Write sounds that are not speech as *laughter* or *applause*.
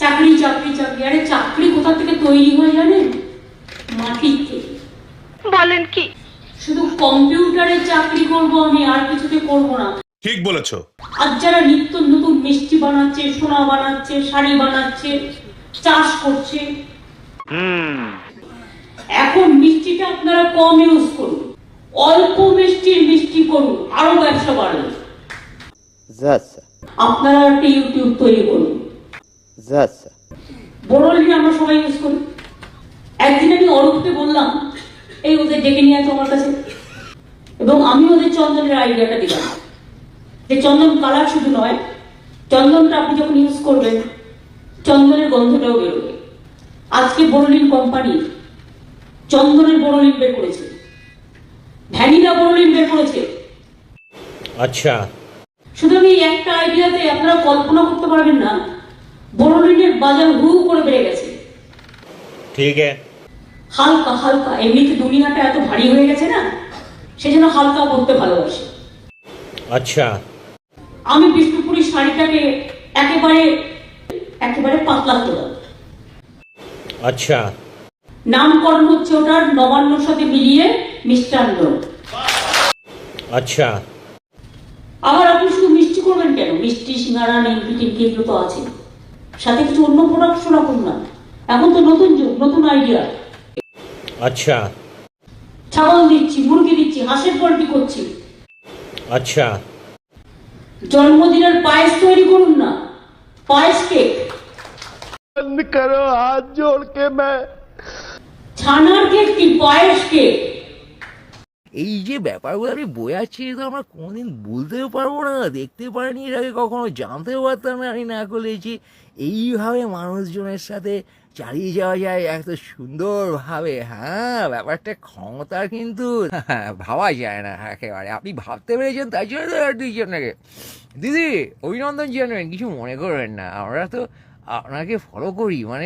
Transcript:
চাকরি চাকরি চাকরি। আরে চাকরি কোথা থেকে তৈরি হয় জানেন? মাটির থেকে বলেন কি? শুধু কম্পিউটারে চাকরি করব আমি আর কিছুতে করব না। ঠিক বলেছ। আর যারা নিত্য নতুন মিষ্টি বানাচ্ছে সোনা বানাচ্ছে শাড়ি বানাচ্ছে চাষ করছে এখন মিষ্টিটা আপনারা কম ইউজ করুন। অল্প মিষ্টির মিষ্টি করুন আরও ব্যবসা বাড়বে। আপনারা একটা ইউটিউব তৈরি করুন। চন্দনের গন্ধটাও বেরোবে। আজকে বোরোলিন কোম্পানি চন্দনের বোরোলিন বের করেছে। ভ্যানিলা বোরোলিন বের করেছে। আচ্ছা। শুধু আমি একটা আইডিয়াতে আপনারা কল্পনা করতে পারবেন না। বাজার হু করে বেড়ে গেছে। ঠিক হালকা হালকা এমনিতে দুনিয়াটা এত ভারী হয়ে গেছে না সেজন্য হালকা করতে ভালোবাসি। আচ্ছা। আমি বিষ্ণুপুরী শাড়িটাকে একেবারে একেবারে পাতলা তোলা আচ্ছা। নামকরণ হচ্ছে ওটার নবান্নর সাথে মিলিয়ে মিষ্টান্ন। আচ্ছা। আবার আপনি শুধু মিষ্টি করবেন কেন? মিষ্টি সিঙ্গারা নেই টিমকি এগুলো তো আছে সাথে কিছু অন্য প্রোডাক্ট রাখুন না। এখন তো নতুন যুগ নতুন আইডিয়া আচ্ছা। ছাগল দিচ্ছি মুরগি দিচ্ছি হাঁসের পোলট্রি করছি। আচ্ছা। জন্মদিনের পায়েস তৈরি করুন না। পায়েস কেক। বন্ধ করো হাত জোড় মে ছানার কেক কি পায়েস কেক? এই যে ব্যাপারগুলো আমি বোঝাচ্ছি তো আমরা কোনোদিন বলতেও পারব না, দেখতে পারিনি, এর আগে কখনো জানতেও পারতাম না, আমি না করেছি এইভাবে মানুষজনের সাথে চালিয়ে যাওয়া যায়, এত সুন্দরভাবে। হ্যাঁ ব্যাপারটা ক্ষমতার কিন্তু। *laughs* ভাবা যায় না একেবারে। আপনি ভাবতে পেরেছেন তাই জন্য তো আপনাকে দিদি, অভিনন্দন জানাবেন কিছু মনে করবেন না। আমরা তো আপনাকে ফলো করি মানে